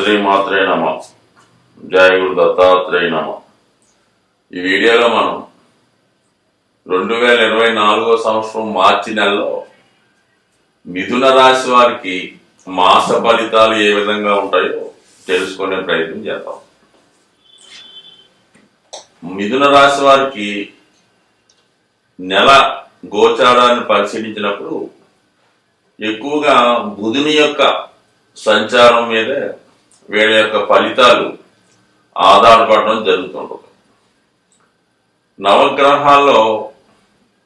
శ్రీమాత్రే నమ. జయ గురు దత్తాత్రేయ నమ. ఈ వీడియోలో మనం రెండు వేల ఇరవై నాలుగో సంవత్సరం మార్చి నెలలో మిథున రాశి వారికి మాస ఫలితాలు ఏ విధంగా ఉంటాయో తెలుసుకునే ప్రయత్నం చేద్దాం. మిథున రాశి వారికి నెల గోచారాన్ని పరిశీలించినప్పుడు ఎక్కువగా బుధుని యొక్క సంచారం మీదే వీళ్ళ యొక్క ఫలితాలు ఆధారపడడం జరుగుతుంటుంది. నవగ్రహాల్లో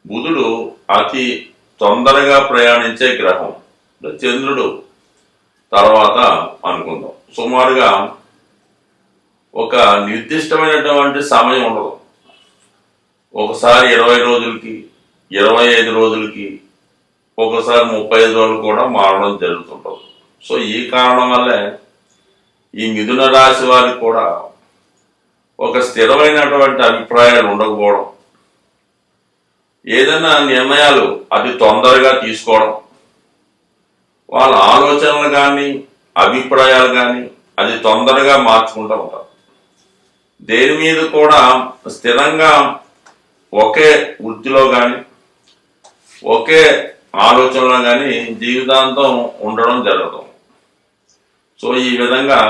బుధుడు అతి తొందరగా ప్రయాణించే గ్రహం. చంద్రుడు. తర్వాత అనుకుందాం. సుమారుగా ఒక నిర్దిష్టమైనటువంటి సమయం ఉండదు. ఒకసారి ఇరవై రోజులకి ఇరవై ఐదు రోజులకి ఒకసారి ముప్పై ఐదు రోజులు కూడా మారడం జరుగుతుంటుంది. సో ఈ కారణం వల్లే ఈ మిథున రాశి వారికి కూడా ఒక స్థిరమైనటువంటి అభిప్రాయాలు ఉండకపోవడం ఏదైనా నిర్ణయాలు అతి తొందరగా తీసుకోవడం వాళ్ళ ఆలోచనలు కానీ అభిప్రాయాలు కానీ అది తొందరగా మార్చుకుంటూ ఉంటారు. దేని మీద కూడా స్థిరంగా ఒకే వృత్తిలో కానీ ఒకే ఆలోచనలో కానీ జీవితాంతం ఉండడం జరగదు సో ఈ విధంగా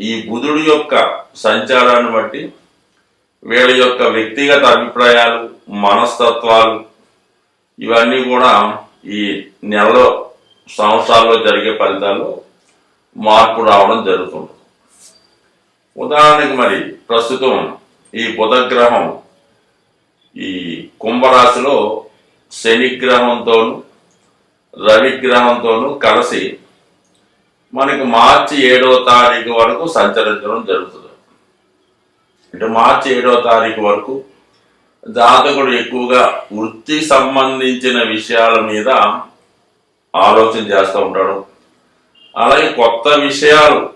ఈ బుధుడి యొక్క సంచారాన్ని బట్టి వీళ్ళ యొక్క వ్యక్తిగత అభిప్రాయాలు మనస్తత్వాలు ఇవన్నీ కూడా ఈ నెలలో సంవత్సరాల్లో జరిగే ఫలితాల్లో మార్పు రావడం జరుగుతుంది. ఉదాహరణకి మరి ప్రస్తుతం ఈ బుధగ్రహం ఈ కుంభరాశిలో శనిగ్రహంతోనూ రవిగ్రహంతోనూ రవి కలిసి మనకి మార్చి ఏడో తారీఖు వరకు సంచరించడం జరుగుతుంది. అంటే మార్చి ఏడవ తారీఖు వరకు జాతకుడు ఎక్కువగా వృత్తి సంబంధించిన విషయాల మీద ఆలోచన చేస్తూ ఉంటాడు. అలాగే కొత్త విషయాలు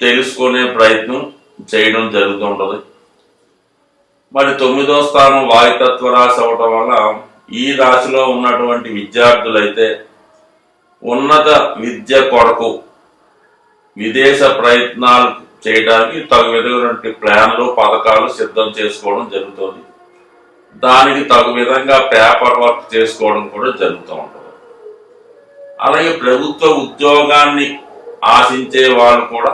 తెలుసుకునే ప్రయత్నం చేయడం జరుగుతూ ఉంటుంది. మరి తొమ్మిదో స్థానం వాయుతత్వ రాశి అవటం వల్ల ఈ రాశిలో ఉన్నటువంటి విద్యార్థులైతే ఉన్నత విద్య కొరకు విదేశ ప్రయత్నాలు చేయడానికి తగు విధమైనటువంటి ప్లాన్లు పథకాలు సిద్ధం చేసుకోవడం జరుగుతుంది. దానికి తగు విధంగా పేపర్ వర్క్ చేసుకోవడం కూడా జరుగుతూ ఉంటుంది. అలాగే ప్రభుత్వ ఉద్యోగాన్ని ఆశించే వాళ్ళు కూడా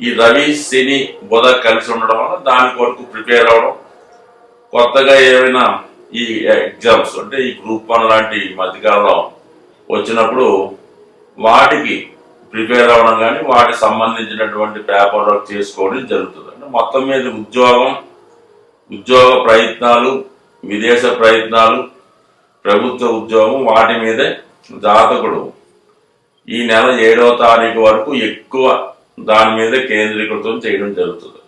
ఈ రవి శని బుధ కలిసి ఉండడం వల్ల దాని కొరకు ప్రిపేర్ అవ్వడం కొత్తగా ఏమైనా ఈ ఎగ్జామ్స్ అంటే ఈ గ్రూప్ వన్ లాంటి ఈ మధ్యకాలంలో వచ్చినప్పుడు వాటికి ప్రిపేర్ అవ్వడం కానీ వాటికి సంబంధించినటువంటి పేపర్ వర్క్ చేసుకోవడం జరుగుతుంది. అంటే మొత్తం మీద ఉద్యోగం ఉద్యోగ ప్రయత్నాలు విదేశ ప్రయత్నాలు ప్రభుత్వ ఉద్యోగం వాటి మీదే జాతకుడు. ఈ నెల ఏడవ తారీఖు వరకు ఎక్కువ దాని మీద కేంద్రీకృతం చేయడం జరుగుతుంది.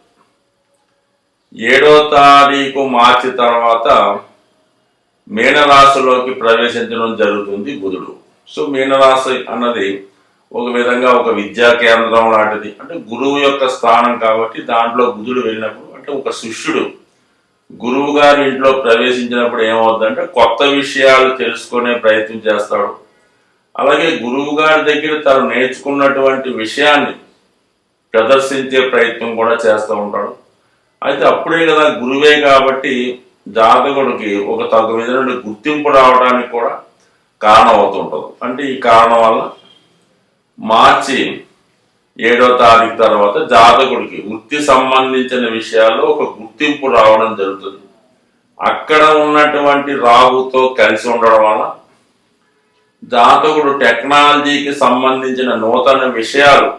ఏడవ తారీఖు మార్చి తర్వాత మీనరాశిలోకి ప్రవేశించడం జరుగుతుంది బుధుడు. సో మీనరాశి అన్నది ఒక విధంగా ఒక విద్యా కేంద్రం లాంటిది. అంటే గురువు యొక్క స్థానం కాబట్టి దాంట్లో బుధుడు వెళ్ళినప్పుడు అంటే ఒక శిష్యుడు గురువు గారి ఇంట్లో ప్రవేశించినప్పుడు ఏమవుతుందంటే కొత్త విషయాలు తెలుసుకునే ప్రయత్నం చేస్తాడు. అలాగే గురువు గారి దగ్గర తను నేర్చుకున్నటువంటి విషయాన్ని ప్రదర్శించే ప్రయత్నం కూడా చేస్తూ ఉంటాడు. అయితే అప్పుడే కదా గురువే కాబట్టి జాతకుడికి ఒక తగు విధమైన గుర్తింపు రావడానికి కూడా కారణం అవుతుంటుంది అంటే ఈ కారణం వల్ల మార్చి ఏడో తారీఖు తర్వాత జాతకుడికి వృత్తి సంబంధించిన విషయాల్లో ఒక గుర్తింపు రావడం జరుగుతుంది. అక్కడ ఉన్నటువంటి రాహుతో కలిసి ఉండడం వల్ల జాతకుడు టెక్నాలజీకి సంబంధించిన నూతన విషయాలు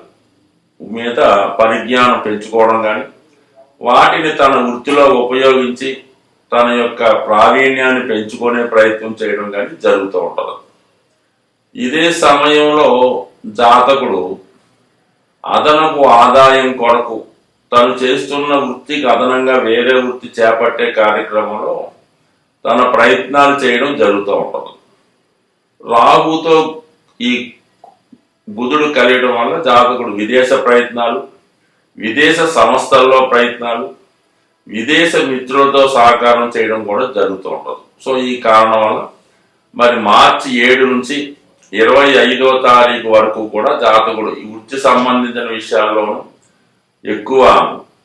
మీద పరిజ్ఞానం పెంచుకోవడం కానీ వాటిని తన వృత్తిలో ఉపయోగించి తన యొక్క ప్రావీణ్యాన్ని పెంచుకునే ప్రయత్నం చేయడం కానీ జరుగుతూ ఉంటుంది. ఇదే సమయంలో జాతకుడు అదనపు ఆదాయం కొరకు తను చేస్తున్న వృత్తికి అదనంగా వేరే వృత్తి చేపట్టే కార్యక్రమంలో తన ప్రయత్నాలు చేయడం జరుగుతూ ఉంటుంది. రాహుతో ఈ బుధుడు కలియడం వల్ల జాతకుడు విదేశ ప్రయత్నాలు విదేశ సంస్థల్లో ప్రయత్నాలు విదేశ మిత్రులతో సహకారం చేయడం కూడా జరుగుతూ ఉంటుంది. సో ఈ కారణం వల్ల మరి మార్చి ఏడు నుంచి ఇరవై ఐదో తారీఖు వరకు కూడా జాతకుడు ఈ వృత్తి సంబంధించిన విషయాల్లోనూ ఎక్కువ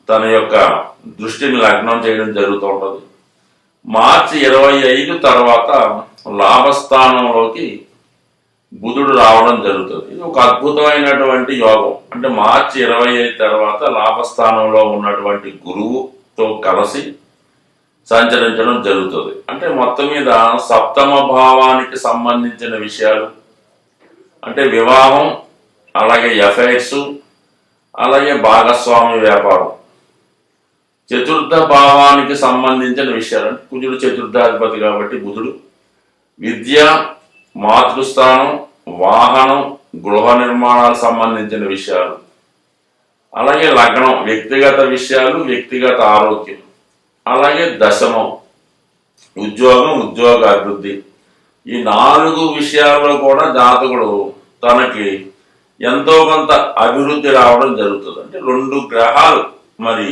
తన యొక్క దృష్టిని లగ్నం చేయడం జరుగుతూ ఉంటుంది. మార్చి ఇరవై ఐదు తర్వాత లాభస్థానంలోకి బుధుడు రావడం జరుగుతుంది. ఇది ఒక అద్భుతమైనటువంటి యోగం. అంటే మార్చి ఇరవై ఐదు తర్వాత లాభస్థానంలో ఉన్నటువంటి గురువుతో కలిసి సంచరించడం జరుగుతుంది. అంటే మొత్తం మీద సప్తమ భావానికి సంబంధించిన విషయాలు అంటే వివాహం అలాగే ఎఫైర్స్ అలాగే భాగస్వామి వ్యాపారం. చతుర్థ భావానికి సంబంధించిన విషయాలు. అంటే కుజుడు చతుర్థాధిపతి కాబట్టి బుధుడు. విద్య మాతృస్థానం వాహనం గృహ నిర్మాణాలకు సంబంధించిన విషయాలు. అలాగే లగ్నం వ్యక్తిగత విషయాలు వ్యక్తిగత ఆరోగ్యం. అలాగే దశమం. ఉద్యోగం ఉద్యోగ అభివృద్ధి. ఈ నాలుగు విషయాల్లో కూడా జాతకుడు తనకి ఎంతో కొంత అభివృద్ధి రావడం జరుగుతుంది. అంటే రెండు గ్రహాలు మరి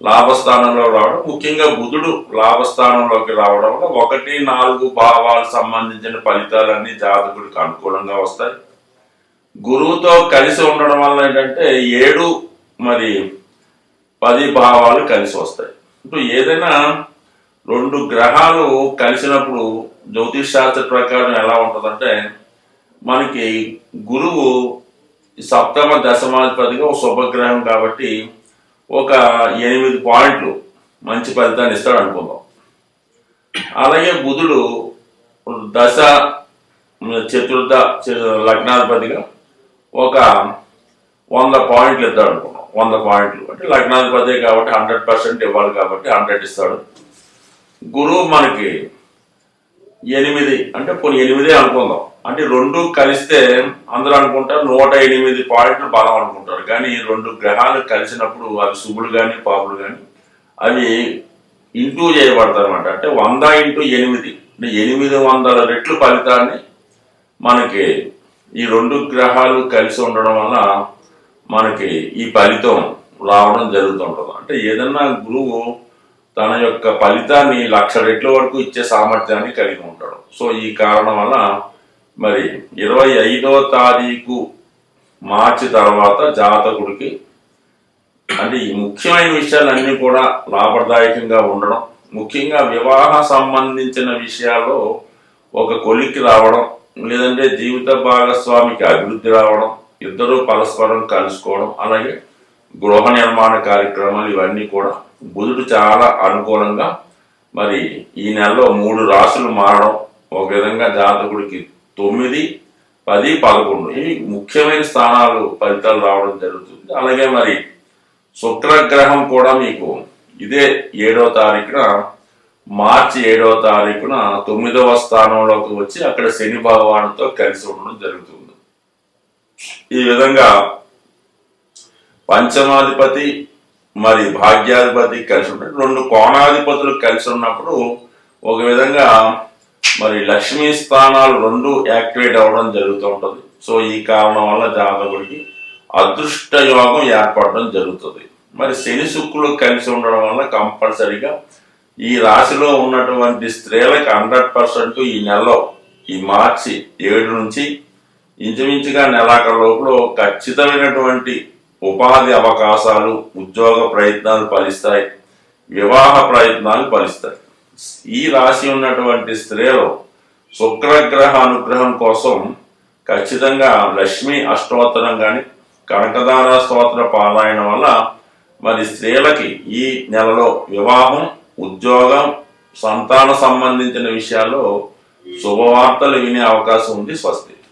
లాభస్థానంలో రావడం ముఖ్యంగా బుధుడు లాభస్థానంలోకి రావడం వల్ల ఒకటి నాలుగు భావాలు సంబంధించిన ఫలితాలన్నీ జాతకుడికి అనుకూలంగా వస్తాయి. గురువుతో కలిసి ఉండడం వల్ల ఏంటంటే ఏడు మరి పది భావాలు కలిసి వస్తాయి. ఇప్పుడు ఏదైనా రెండు గ్రహాలు కలిసినప్పుడు జ్యోతిష్ శాస్త్ర ప్రకారం ఎలా ఉంటుందంటే మనకి గురువు సప్తమ దశమాధిపతిగా ఒక శుభగ్రహం కాబట్టి ఒక ఎనిమిది పాయింట్లు మంచి ఫలితాన్ని ఇస్తాడు అనుకుందాం. అలాగే బుధుడు దశ చతుర్థ లగ్నాధిపతిగా ఒక వంద పాయింట్లు ఇద్దాడు అనుకున్నాం వంద పాయింట్లు. అంటే లగ్నాధిపతి కాబట్టి హండ్రెడ్ పర్సెంట్ ఇవ్వాలి కాబట్టి హండ్రెడ్ ఇస్తాడు. గురువు మనకి ఎనిమిది అంటే కొన్ని ఎనిమిదే అనుకుందాం. అంటే రెండు కలిస్తే అందరూ అనుకుంటారు నూట ఎనిమిది పాయింట్లు బలం అనుకుంటారు. కానీ రెండు గ్రహాలు కలిసినప్పుడు అవి శుభులు కానీ పాపులు కానీ అవి ఇంటూ చేయబడతారు అనమాట అంటే వంద ఇంటూ ఎనిమిది. అంటే ఎనిమిది వందల రెట్లు ఫలితాన్ని మనకి ఈ రెండు గ్రహాలు కలిసి ఉండడం వల్ల మనకి ఈ ఫలితం రావడం జరుగుతుంటుంది. అంటే ఏదన్నా గురువు తన యొక్క ఫలితాన్ని లక్ష రెట్ల వరకు ఇచ్చే సామర్థ్యాన్ని కలిగి ఉంటాడు సో ఈ కారణం వల్ల మరి ఇరవై ఐదో తారీఖు మార్చి తర్వాత జాతకుడికి అంటే ఈ ముఖ్యమైన విషయాలన్నీ కూడా లాభదాయకంగా ఉండడం ముఖ్యంగా వివాహ సంబంధించిన విషయాల్లో ఒక కొలిక్కి రావడం లేదంటే జీవిత భాగస్వామికి అభివృద్ధి రావడం ఇద్దరు పరస్పరం కలుసుకోవడం అలాగే గృహ నిర్మాణ కార్యక్రమాలు ఇవన్నీ కూడా బుధుడు చాలా అనుకూలంగా మరి ఈ నెలలో మూడు రాసులు మారడం ఒక విధంగా జాతకుడికి తొమ్మిది పది పదకొండు ఇవి ముఖ్యమైన స్థానాలు ఫలితాలు రావడం జరుగుతుంది. అలాగే మరి శుక్రగ్రహం కూడా మీకు ఇదే ఏడవ తారీఖున మార్చి ఏడవ తారీఖున తొమ్మిదవ స్థానంలోకి వచ్చి అక్కడ శని భగవానుతో కలిసి ఉండడం జరుగుతుంది. ఈ విధంగా పంచమాధిపతి మరి భాగ్యాధిపతి కలిసి ఉంటారు రెండు కోణాధిపతులు కలిసి ఉన్నప్పుడు ఒక విధంగా మరి లక్ష్మీ స్థానాలు రెండు యాక్టివేట్ అవ్వడం జరుగుతూ ఉంటుంది. సో ఈ కారణం వల్ల జాతకుడికి అదృష్ట యోగం ఏర్పడడం జరుగుతుంది. మరి శని శుక్రులు కలిసి ఉండడం వల్ల కంపల్సరిగా ఈ రాశిలో ఉన్నటువంటి స్త్రీలకు హండ్రెడ్ పర్సెంట్ ఈ నెలలో ఈ మార్చి ఏడు నుంచి ఇంచుమించుగా నెలాఖరు లోపల ఖచ్చితమైనటువంటి ఉపాధి అవకాశాలు ఉద్యోగ ప్రయత్నాలు ఫలిస్తాయి వివాహ ప్రయత్నాలు ఫలిస్తాయి. ఈ రాశి ఉన్నటువంటి స్త్రీలు శుక్రగ్రహ అనుగ్రహం కోసం ఖచ్చితంగా లక్ష్మీ అష్టోత్తరం కానీ కనకదార స్తోత్ర పారాయణ వల్ల మరి స్త్రీలకి ఈ నెలలో వివాహం ఉద్యోగం సంతాన సంబంధించిన విషయాల్లో శుభవార్తలు వినే అవకాశం ఉంది స్వస్తి.